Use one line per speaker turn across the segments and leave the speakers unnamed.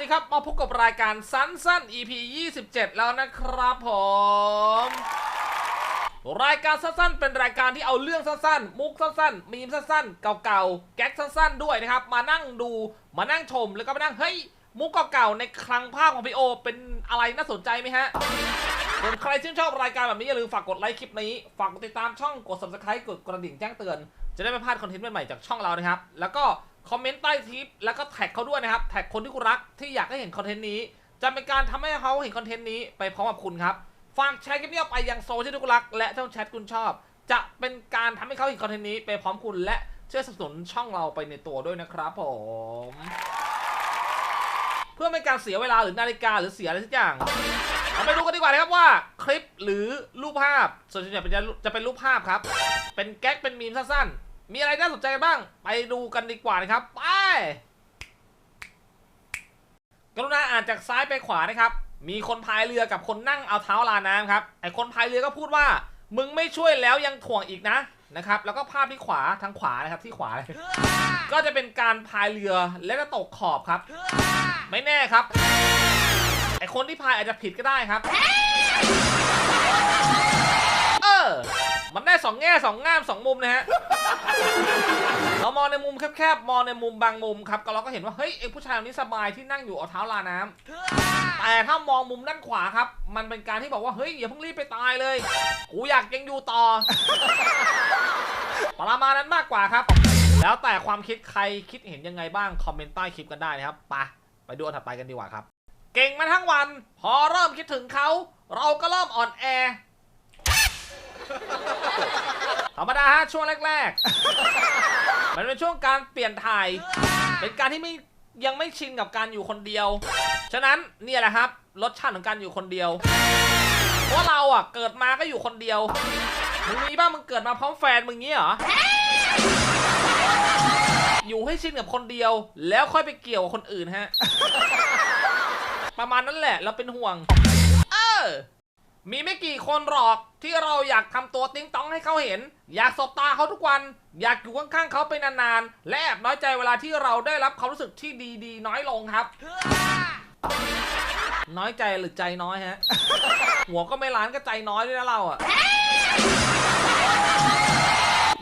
ดีครับ มาพบกับรายการสั้นสั้น EP 27 แล้วนะครับผม รายการสั้นๆ เป็นรายการที่เอาเรื่องสั้นๆ มุกสั้นๆ มีมสั้นๆ เก่าๆ แก๊กสั้นๆ ด้วยนะครับ มานั่งดู มานั่งชม แล้วก็มานั่ง เฮ้ย มุกเก่าๆ ในคลังภาพของพี่โอ เป็นอะไรน่าสนใจไหมฮะส่วนใครชื่นชอบรายการแบบนี้อย่าลืมฝากกดไลค์คลิปนี้ ฝากกดติดตามช่อง กด subscribe กดกระดิ่งแจ้งเตือน จะได้ไม่พลาดคอนเทนต์ใหม่ๆ จากช่องเรานะครับ แล้วก็ คอมเมนต์ใต้คลิปแล้วก็แท็กเขาด้วยนะครับ แท็กคนที่คุณรักที่อยากให้เห็นคอนเทนต์นี้ จะเป็นการทำให้เขาเห็นคอนเทนต์นี้ไปพร้อมกับคุณครับ ฝากแชร์คลิปนี้ออกไปยังโซเชียลที่คุณรัก และช่องแชทคุณชอบ จะเป็นการทำให้เขาเห็นคอนเทนต์นี้ไปพร้อมคุณและช่วยสนับสนุนช่องเราไปในตัวด้วยนะครับผม เพื่อไม่การเสียเวลาหรือนาฬิกาหรือเสียอะไรสักอย่างเราไปดูกันดีกว่านะครับว่า คลิปหรือรูปภาพส่วนใหญ่จะจะเป็นรูปภาพครับ เป็นแก๊กเป็นมีมสั้นๆ มีอะไรน่าสนใจบ้าง ไปดูกันดีกว่านะครับ ไป กรุณาอ่านจากซ้ายไปขวานะครับ มีคนพายเรือกับคนนั่งเอาเท้าลาน้ำครับ ไอคนพายเรือก็พูดว่า มึงไม่ช่วยแล้วยังถ่วงอีกนะนะครับ แล้วก็ภาพที่ขวาทางขวานะครับที่ขวาเลย ก็จะเป็นการพายเรือและก็ตกขอบครับ ไม่แน่ครับ ไอคนที่พายอาจจะผิดก็ได้ครับ เออ มันได้สองแง่สองง่ามสองมุมนะฮะเรามองในมุมแคบๆ มองในมุมบางมุมครับก็เราก็เห็นว่าเฮ้ยไอผู้ชายคนนี้สบายที่นั่งอยู่เอาเท้าลาน้ำแต่ถ้ามองมุมด้านขวาครับ มันเป็นการที่บอกว่าเฮ้ยอย่าเพิ่งรีบไปตายเลยกูอยากยังอยู่ต่อ ประมาณนั้นมากกว่าครับ แล้วแต่ความคิดใครคิดเห็นยังไงบ้างคอมเมนต์ใต้คลิปกันได้นะครับไปไปดูอันถัดไปกันดีกว่าครับ เก่งมาทั้งวัน พอเริ่มคิดถึงเขา เราก็เริ่มอ่อนแอ ธรรมดาฮะช่วงแรก ๆ มันเป็นช่วงการเปลี่ยนถ่าย เป็นการที่ไม่ยังไม่ชินกับการอยู่คนเดียว ฉะนั้นเนี่ยแหละครับรสชาติของการอยู่คนเดียว เพราะเราอะเกิดมาก็อยู่คนเดียว มึงมีบ้างมึงเกิดมาพร้อมแฟนมึงงี้เหรอ อยู่ให้ชินกับคนเดียว แล้วค่อยไปเกี่ยวกับคนอื่นฮะ ประมาณนั้นแหละเราเป็นห่วง เออ มีไม่กี่คนหรอกที่เราอยากทำตัวติ้งต้องให้เขาเห็น อยากสบตาเขาทุกวัน อยากอยู่ข้างๆเขาไปนานๆ และแอบน้อยใจเวลาที่เราได้รับความรู้สึกที่ดีๆ น้อยลงครับ น้อยใจหรือใจน้อยฮะ หัวก็ไม่ล้านก็ใจน้อยด้วยนะเราอะ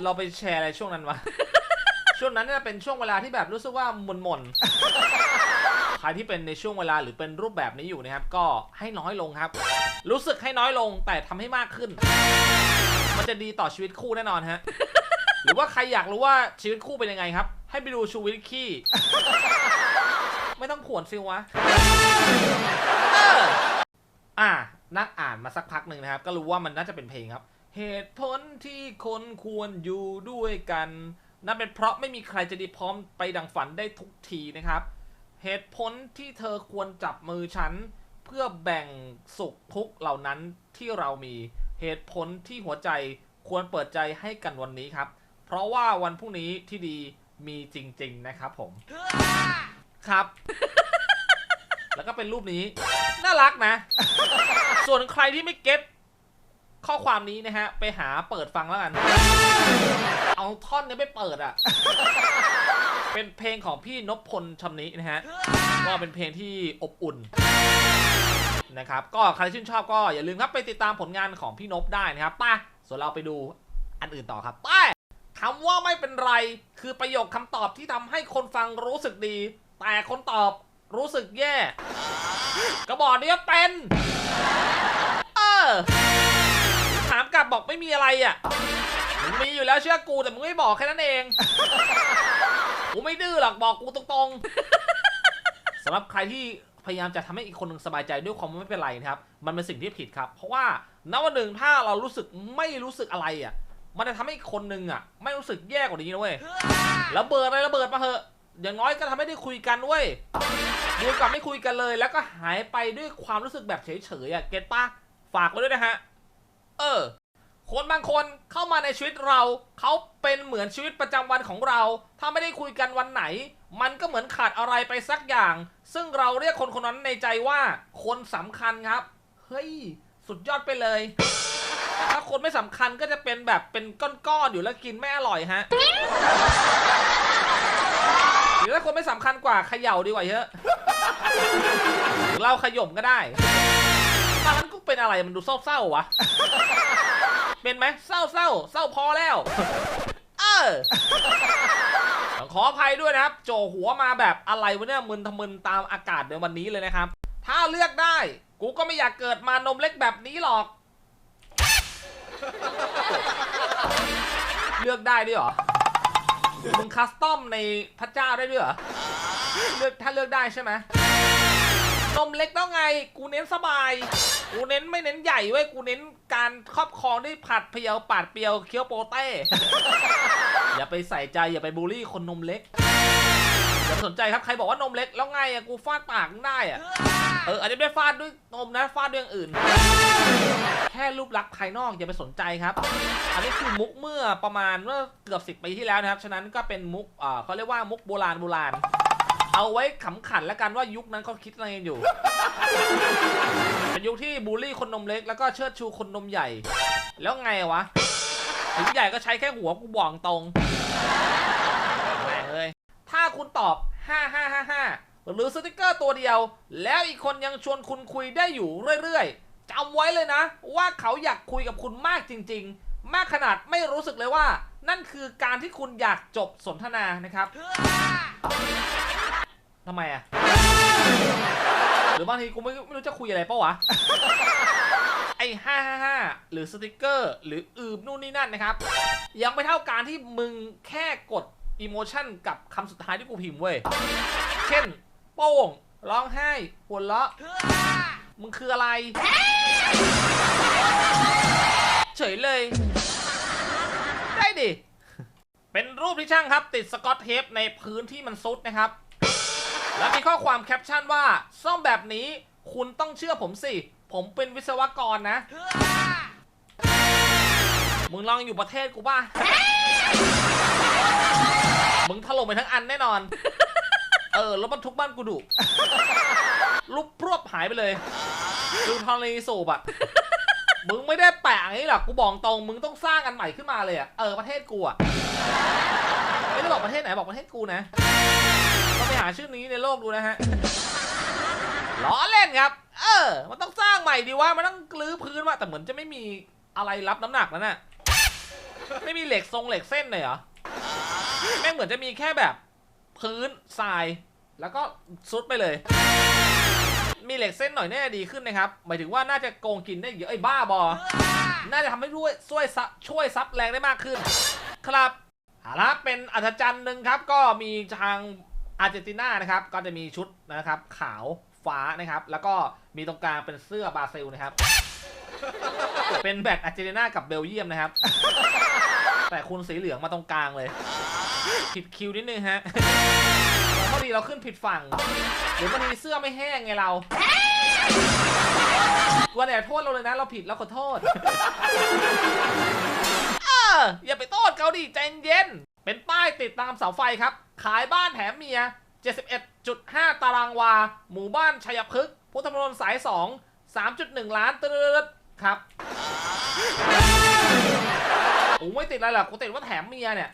เราไปแชร์อะไรช่วงนั้นวะ ช่วงนั้นเนี่ยเป็นช่วงเวลาที่แบบรู้สึกว่าหม่นๆ ใครที่เป็นในช่วงเวลาหรือเป็นรูปแบบนี้อยู่นะครับ ก็ให้น้อยลงครับ รู้สึกให้น้อยลงแต่ทำให้มากขึ้น มันจะดีต่อชีวิตคู่แน่นอนฮะ หรือว่าใครอยากรู้ว่าชีวิตคู่เป็นยังไงครับ ให้ไปดูชูวิทขี้ไม่ต้องขวนซิวะเอออะนักอ่านมาสักพักหนึ่งนะครับ ก็รู้ว่ามันน่าจะเป็นเพลงครับ เหตุผลที่คนควรอยู่ด้วยกันนั่นเป็นเพราะไม่มีใครจะดีพร้อมไปดังฝันได้ทุกทีนะครับ เหตุผลที่เธอควรจับมือฉัน เพื่อแบ่งสุขทุกข์เหล่านั้นที่เรามีเหตุผลที่หัวใจควรเปิดใจให้กันวันนี้ครับ เพราะว่าวันพรุ่งนี้ที่ดีมีจริง ๆ นะครับผม ครับ แล้วก็เป็นรูปนี้ น่ารักนะ ส่วนใครที่ไม่เก็ตข้อความนี้นะฮะ ไปหาเปิดฟังแล้วกัน เอาท่อนนี้ไปเปิดอะ เป็นเพลงของพี่นพพลชำนินะฮะ ก็เป็นเพลงที่อบอุ่นนะครับ ก็ใครชื่นชอบก็อย่าลืมครับไปติดตามผลงานของพี่นพได้นะครับไป้าส่วนเราไปดูอันอื่นต่อครับไป้าคำว่าไม่เป็นไร คือประโยคคำตอบที่ทำให้คนฟังรู้สึกดี แต่คนตอบรู้สึกแย่ ก็บอกนี่ว่าเป็น เออ ถามกลับบอกไม่มีอะไรอะ มึงมีอยู่แล้วเชื่อกูแต่มึงไม่บอกแค่นั้นเอง กูไม่ดื้อหรอกบอกกูตรงๆ สำหรับใครที่พยายามจะทำให้อีกคนหนึ่งสบายใจด้วยความว่าไม่เป็นไรนะครับ มันเป็นสิ่งที่ผิดครับ เพราะว่าณวันหนึ่งถ้าเรารู้สึกไม่รู้สึกอะไรอะ มันจะทำให้อีกคนหนึ่งอะ ไม่รู้สึกแย่กว่านี้นะเว้ยระเบิดอะไรระเบิดมาเถอะ อย่างน้อยก็ทำให้ได้คุยกันเว้ยดีกว่าไม่คุยกันเลย แล้วก็หายไปด้วยความรู้สึกแบบเฉยๆอะ เก็ตปะฝากไว้ด้วยนะฮะ เออ คนบางคนเข้ามาในชีวิตเรา เขาเป็นเหมือนชีวิตประจำวันของเรา ถ้าไม่ได้คุยกันวันไหน มันก็เหมือนขาดอะไรไปสักอย่าง ซึ่งเราเรียกคนคนนั้นในใจว่าคนสำคัญครับ เฮ้ย สุดยอดไปเลย ถ้าคนไม่สำคัญก็จะเป็นแบบเป็นก้อนๆอยู่แล้วกินไม่อร่อยฮะหรือถ้าคนไม่สำคัญกว่าเขย่าดีกว่าเยอะเราขย่มก็ได้ตอนนั้นกูเป็นอะไรมันดูเศร้าๆวะ เป็นไหมเศร้าเศร้าๆเศร้าพอแล้ว เออขออภัยด้วยนะครับ โจหัวมาแบบอะไรวะเนี่ยมึนทะมึนตามอากาศในวันนี้เลยนะครับ ถ้าเลือกได้ กูก็ไม่อยากเกิดมานมเล็กแบบนี้หรอก เลือกได้ด้วยเหรอมึงคัสตอมในพระเจ้าได้ด้วยเหรอเลือกถ้าเลือกได้ใช่ไหม นมเล็กต้องไง กูเน้นสบาย กูเน้นไม่เน้นใหญ่เว้ย กูเน้นการครอบครองด้วยผัดเพียวปาดเปียวเคี้ยวโปเต้ อย่าไปใส่ใจอย่าไปบูลลี่คนนมเล็ก อย่าไปสนใจครับใครบอกว่านมเล็กแล้วไงอะกูฟาดปากมึงได้อะเอออาจจะไม่ได้ฟาดด้วยนมนะฟาดด้วยอย่างอื่น แค่รูปลักษณ์ภายนอกอย่าไปสนใจครับ อันนี้คือมุกเมื่อประมาณเมื่อเกือบสิบปีที่แล้วนะครับ ฉะนั้นก็เป็นมุกอ่าเขาเรียกว่ามุกโบราณโบราณ เอาไว้ขำขันแล้วกันว่ายุคนั้นเขาคิดอะไรกันอยู่เป็นยุคที่บูลลี่คนนมเล็กแล้วก็เชิดชูคนนมใหญ่ แล้วไงวะถึงใหญ่ก็ใช้แค่หัวกูบอกตรงแม่เลยถ้าคุณตอบ 5555 หรือสติกเกอร์ตัวเดียว แล้วอีกคนยังชวนคุณคุยได้อยู่เรื่อยๆจำไว้เลยนะ ว่าเขาอยากคุยกับคุณมากจริง ๆ มากขนาดไม่รู้สึกเลยว่า นั่นคือการที่คุณอยากจบสนทนานะครับ ทำไมอะหรือบางทีกูไม่ไม่รู้จะคุยอะไรปะวะ ไอ้ห้าห้าห้าหรือสติกเกอร์ หรืออืบนู่นนี่นั่นนะครับ ยังไม่เท่าการที่มึงแค่กดอิโมชันกับคำสุดท้ายที่กูพิมพ์เว้ย เช่น โป้ง ร้องไห้หัวเราะมึงคืออะไร เฉยเลย ได้ดิ เป็นรูปที่ช่างครับ ติดสกอตเทปในพื้นที่มันซุดนะครับ แล้วมีข้อความแคปชั่นว่าซ่อมแบบนี้คุณต้องเชื่อผมสิ ผมเป็นวิศวกรนะ มึงลองอยู่ประเทศกูป่ะ มึงถล่มไปทั้งอันแน่นอน เออรถบรรทุกบ้านกูดุลุกพรวบหายไปเลยดูทอนีสูบอะมึงไม่ได้แปะอย่างนี้หรอกกูบอกตรง มึงต้องสร้างอันใหม่ขึ้นมาเลยอะเออประเทศกูอะไม่ได้บอกประเทศไหนบอกประเทศกูนะ หาชื่อนี้ในโลกดูนะฮะล้อเล่นครับ เออ มันต้องสร้างใหม่ดีว่ามันต้องกลื้อพื้นว่าแต่เหมือนจะไม่มีอะไรรับน้ำหนักแล้วน่ะไม่มีเหล็กทรงเหล็กเส้นเลยเหรอแม่งเหมือนจะมีแค่แบบพื้นทราย แล้วก็ซุดไปเลย มีเหล็กเส้นหน่อยแน่ดีขึ้นนะครับ หมายถึงว่าน่าจะโกงกินได้เยอะไอ้บ้าบอ น่าจะทำให้ด้วยช่วยซับช่วยซับแรงได้มากขึ้น ครับเอาละเป็นอัศจรรย์หนึ่งครับ ก็มีทาง อาร์เจนตินานะครับก็จะมีชุดนะครับขาวฟ้านะครับ แล้วก็มีตรงกลางเป็นเสื้อบราซิลนะครับ เป็นแบตอาร์เจนตินากับเบลเยียมนะครับ แต่คุณสีเหลืองมาตรงกลางเลย ผิดคิวนิดนึงฮะบางทีเราขึ้นผิดฝั่งหรือบางทีเสื้อไม่แห้งไงเราวันไหนโทษเราเลยนะ เราผิดเราขอโทษเอออย่าไปโทษเขาดิใจเย็น เป็นป้ายติดตามเสาไฟครับ ขายบ้านแถมเมีย 71.5 ตารางวา หมู่บ้านชัยพฤกษ์พุทธมณฑลสาย 2 3.1 ล้านตืดครับโอ้ไม่ติดอะไรหรอกกูติดว่าแถมเมียเนี่ย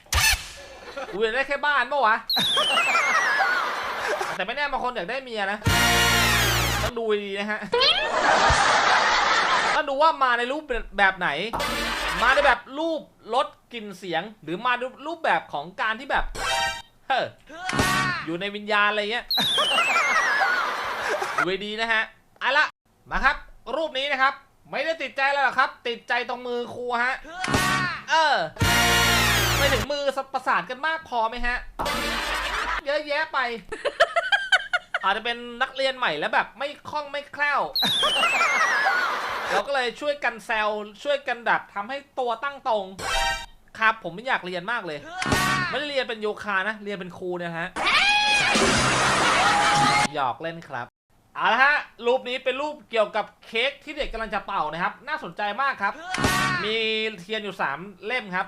กูอยากได้แค่บ้านปะวะ แต่ไม่แน่บางคนอยากได้เมียนะ ต้องดูดีนะฮะต้องดูว่ามาในรูปแบบไหน มาในแบบรูปลดกลิ่นเสียง หรือมาในรูปแบบของการที่แบบ เฮ้ออยู่ในวิญญาณอะไรเงี้ยดูดีนะฮะเอาละมาครับ รูปนี้นะครับ ไม่ได้ติดใจแล้วหรอครับ ติดใจตรงมือครูฮะเออไปถึงมือประสานกันมากพอไหมฮะ เยอะแยะไป อาจจะเป็นนักเรียนใหม่แล้วแบบไม่คล่องไม่แคล่วเราก็เลยช่วยกันแซวช่วยกันดับทำให้ตัวตั้งตรง ครับผมไม่อยากเรียนมากเลย ไม่ได้เรียนเป็นโยคะนะ เรียนเป็นครูเนี่ยฮะ หยอกเล่นครับเอาละฮะ รูปนี้เป็นรูปเกี่ยวกับเค้กที่เด็กกำลังจะเป่านะครับ น่าสนใจมากครับ มีเทียนอยู่ 3 เล่มครับ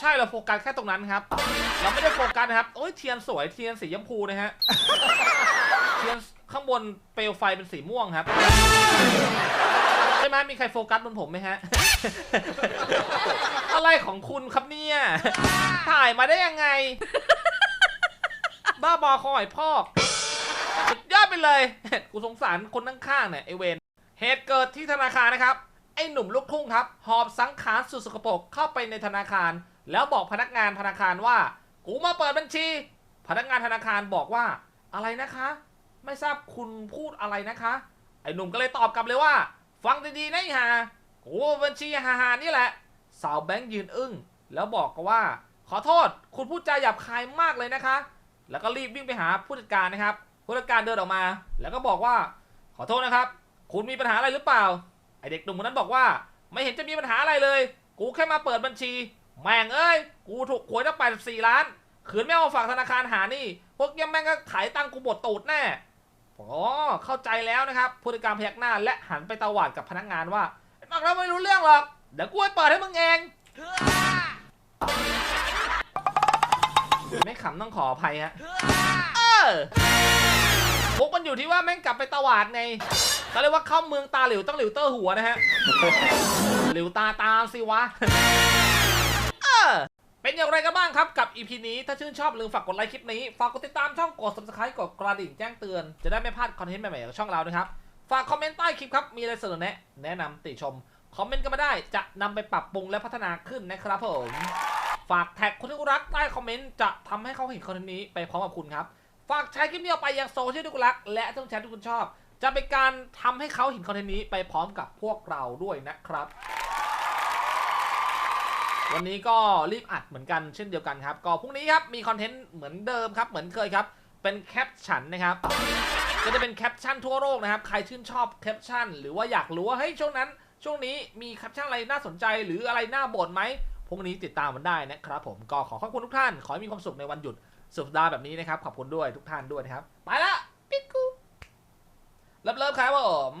ใช่เราโฟกัสแค่ตรงนั้นครับ เราไม่ได้โฟกัสนะครับ โอ้ยเทียนสวยเทียนสีชมพูนะฮะ เทียนข้างบนเปลวไฟเป็นสีม่วงครับ ใช่ไหมมีใครโฟกัสบนผมไหมฮะ อะไรของคุณครับเนี่ย ถ่ายมาได้ยังไง บ้าบอคอยพอกสุดยอดไปเลย กูสงสารคนข้างๆเนี่ยไอเวนเหตุเกิดที่ธนาคารนะครับ ไอหนุ่มลูกทุ่งครับ หอบสังขารสุดสกปรกเข้าไปในธนาคาร แล้วบอกพนักงานธนาคารว่า กูมาเปิดบัญชี พนักงานธนาคารบอกว่า อะไรนะคะ ไม่ทราบคุณพูดอะไรนะคะ ไอหนุ่มก็เลยตอบกลับเลยว่า ฟังดีๆนะไอ้ ห่ากูบัญชีฮาๆนี่แหละ สาวแบงค์ยืนอึ้งแล้วบอกก็ว่า ขอโทษ คุณพูดจาหยาบคายมากเลยนะคะ แล้วก็รีบวิ่งไปหาผู้จัดการนะครับ ผู้จัดการเดินออกมา แล้วก็บอกว่า ขอโทษนะครับ คุณมีปัญหาอะไรหรือเปล่า ไอเด็กหนุ่มคนนั้นบอกว่า ไม่เห็นจะมีปัญหาอะไรเลย กูแค่มาเปิดบัญชี แม่งเอ้ย กูถูกหวยตั้งแปดสี่ล้านขืนไม่เอาฝากธนาคารหานี่พวกยังแม่งก็ขายตังกูบดตูดแน่อ๋อเข้าใจแล้วนะครับ ผู้จัดการพยักหน้าและหันไปตวาดกับพนักงานว่าักเราไม่รู้เรื่องหรอก เดี๋ยวกูไปเปิดให้มึงเอง ไม่ขำต้องขออภัยฮะ เออมุกมันอยู่ที่ว่าแม่งกลับไปตวาดไงก็เลยว่าเข้าเมืองตาหลิวต้องหลิวเตอร์หัวนะฮะ หลิวตาตามสิวะ เออเป็นอย่างไรกันบ้างครับกับ EP นี้ ถ้าชื่นชอบลืมฝากกดไลค์คลิปนี้ ฝากกดติดตามช่องกด subscribe กดกระดิ่งแจ้งเตือน จะได้ไม่พลาดคอนเทนต์ใหม่ๆจากช่องเรานะครับ ฝากคอมเมนต์ใต้คลิปครับ มีอะไรเสนอแนะ แนะนำติชม คอมเมนต์กันมาได้ จะนำไปปรับปรุงและพัฒนาขึ้นนะครับผม ฝากแท็กคนที่รักใต้คอมเมนต์จะทำให้เขาเห็นคอนเทนต์นี้ไปพร้อมกับคุณครับ ฝากแชร์คลิปนี้ออกไปยังโซเชียลที่คุณรัก และช่องแชทที่คุณชอบ จะเป็นการทำให้เขาเห็นคอนเทนต์นี้ไปพร้อมกับพวกเราด้วยนะครับวันนี้ก็รีบอัดเหมือนกันเช่นเดียวกันครับ ก็พรุ่งนี้ครับมีคอนเทนต์เหมือนเดิมครับ เหมือนเคยครับ เป็นแคปชั่นนะครับก็จะเป็นแคปชั่นทั่วโลกนะครับ ใครชื่นชอบแคปชั่น หรือว่าอยากรู้ว่าเฮ้ยช่วงนั้น ช่วงนี้มีแคปชั่นอะไรน่าสนใจ หรืออะไรน่าบ่นไหมพวกนี้ติดตามมันได้นะครับ ผมก็ขอขอบคุณทุกท่าน ขอให้มีความสุขในวันหยุดสุดสัปดาห์แบบนี้นะครับ ขอบคุณด้วยทุกท่านด้วยนะครับ ไปละปิ๊กกูเลิฟๆครับผม